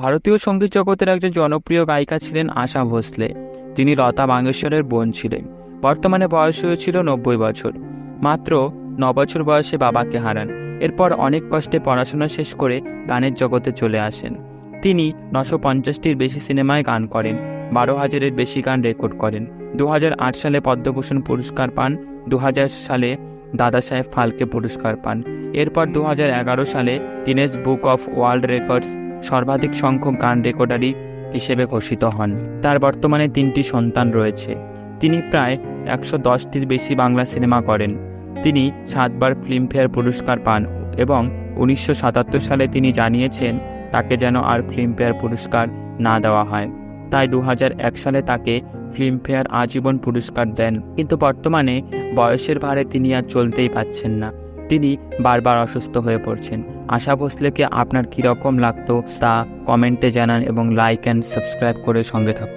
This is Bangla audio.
ভারতীয় সংগীত জগতের একজন জনপ্রিয় গায়িকা ছিলেন আশা ভোসলে। যিনি লতা মঙ্গেশকরের বোন ছিলেন। বর্তমানে বয়স হয়েছিল নব্বই বছর। মাত্র ন বছর বয়সে বাবাকে হারান। এরপর অনেক কষ্টে পড়াশোনা শেষ করে গানের জগতে চলে আসেন। তিনি নশো পঞ্চাশটির বেশি সিনেমায় গান করেন, বারো হাজারের বেশি গান রেকর্ড করেন। দু হাজার আট সালে পদ্মভূষণ পুরস্কার পান দু হাজার সালে দাদা সাহেব ফালকে পুরস্কার পান। এরপর দু হাজার এগারো সালে Guinness book of world records সর্বাধিক সংখ্যক গান রেকর্ডারি হিসেবে ঘোষিত হন। তার বর্তমানে তিনটি সন্তান রয়েছে। তিনি প্রায় একশো দশটির বেশি বাংলা সিনেমা করেন। তিনি সাতবার ফিল্মফেয়ার পুরস্কার পান এবং উনিশশো সাতাত্তর সালে তিনি জানিয়েছেন তাকে যেন আর ফিল্মফেয়ার পুরস্কার না দেওয়া হয়। তাই দু সালে তাকে ফিল্মফেয়ার আজীবন পুরস্কার দেন। কিন্তু বর্তমানে বয়সের ভারে তিনি আর চলতেই পাচ্ছেন না। তিনি বারবার অসুস্থ হয়ে পড়ছেন। আশা ভোসলেকে আপনার কীরকম লাগতো তা কমেন্টে জানান এবং লাইক অ্যান্ড সাবস্ক্রাইব করে সঙ্গে থাকুন।